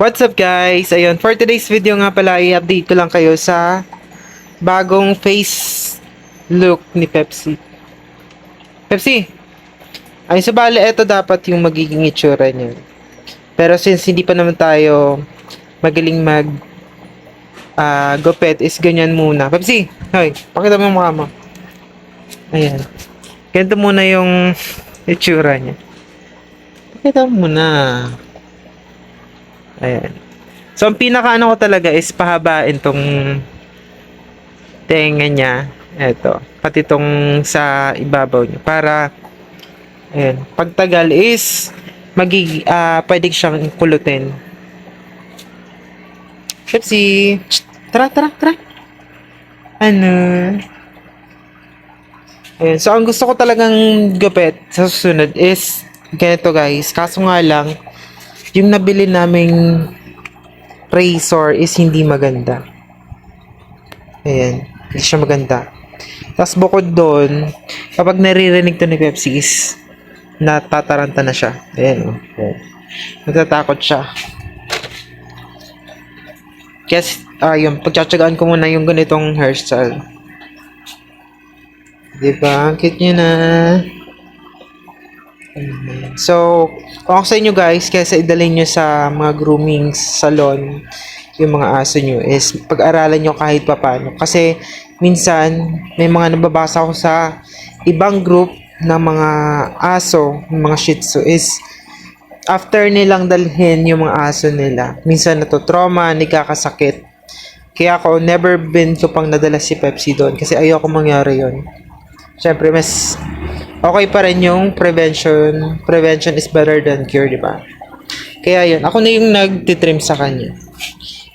What's up guys? Ayun, for today's video nga pala, i-update ko lang kayo sa bagong face look ni Pepsi. Pepsi! Ay, sa bale, ito dapat yung magiging itsura niya. Pero since hindi pa naman tayo magaling mag ah gupet, is ganyan muna. Pepsi! Hoy, pakita mo yung mukha mo. Ayan. Ganito muna yung itsura niya. Pakita mo muna. Ayan. So, ang pinaka ano ko talaga is pahabain tong tenga niya. Eto. Pati tong sa ibabaw niya. Para, ayan. Pagtagal is, magig, ah, pwede siyang kulutin. Pepsi! Tara, tara, tara! Ano? Ayan. So, ang gusto ko talagang gupit sa susunod is, ganito guys. Kaso nga lang, yung nabili naming razor is hindi maganda. Ayan, hindi siya maganda. Tapos bukod doon, kapag naririnig to ni Pepsi is natataranta na siya. Ayan, oh. Ayan. Natatakot siya. Kaya, ah, yung pagtsatsagaan ko muna yung ganitong hairstyle. Diba? Ang cute niya na. So, kung ako sa inyo guys, kaysa idalhin nyo sa mga grooming salon, yung mga aso nyo, is pag-aralan nyo kahit papano. Kasi, minsan, may mga nababasa ko sa ibang group ng mga aso, mga shih tzu, is after nilang dalhin yung mga aso nila, minsan natotrauma, nagkakasakit. Kaya ako, never been ko pang nadala si Pepsi doon kasi ayoko mangyari yon. Siyempre, mas okay pa rin yung prevention. Prevention is better than cure, di ba? Kaya yun, ako na yung nagtitrim sa kanya.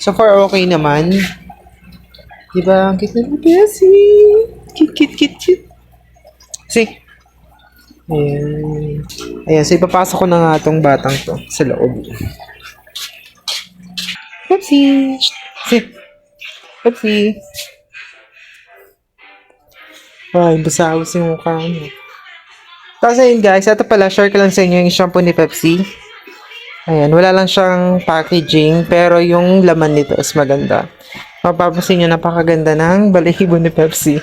So far, okay naman. Di ba? Ang cute na ni Bessie. Cute, cute. See? Ayan. Ayan, so ipapasok ko na nga itong batang to sa loob. Pepsi! See? Pepsi! Ay, basawis yung mukha mo. Tapos ayun guys, ito pala, share ko lang sa inyo yung shampoo ni Pepsi. Ayan, wala lang siyang packaging, pero yung laman nito is maganda. Mapapansin nyo, napakaganda ng balahibo ni Pepsi.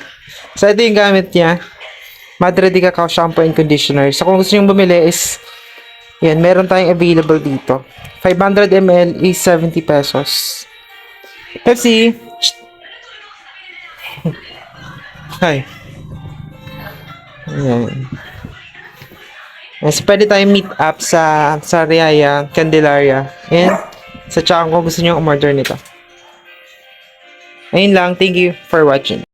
So, ito yung gamit niya. Madre de Cacao Shampoo and Conditioner. So, kung gusto nyo bumili is, yan, meron tayong available dito. 500 ml is 70 pesos. Pepsi! Hi. Ayan. Yes, pwede tayong meet up sa sa Riaya, Candelaria. And sa Chango gusto niyo umorder nito. Ayun lang. Thank you for watching.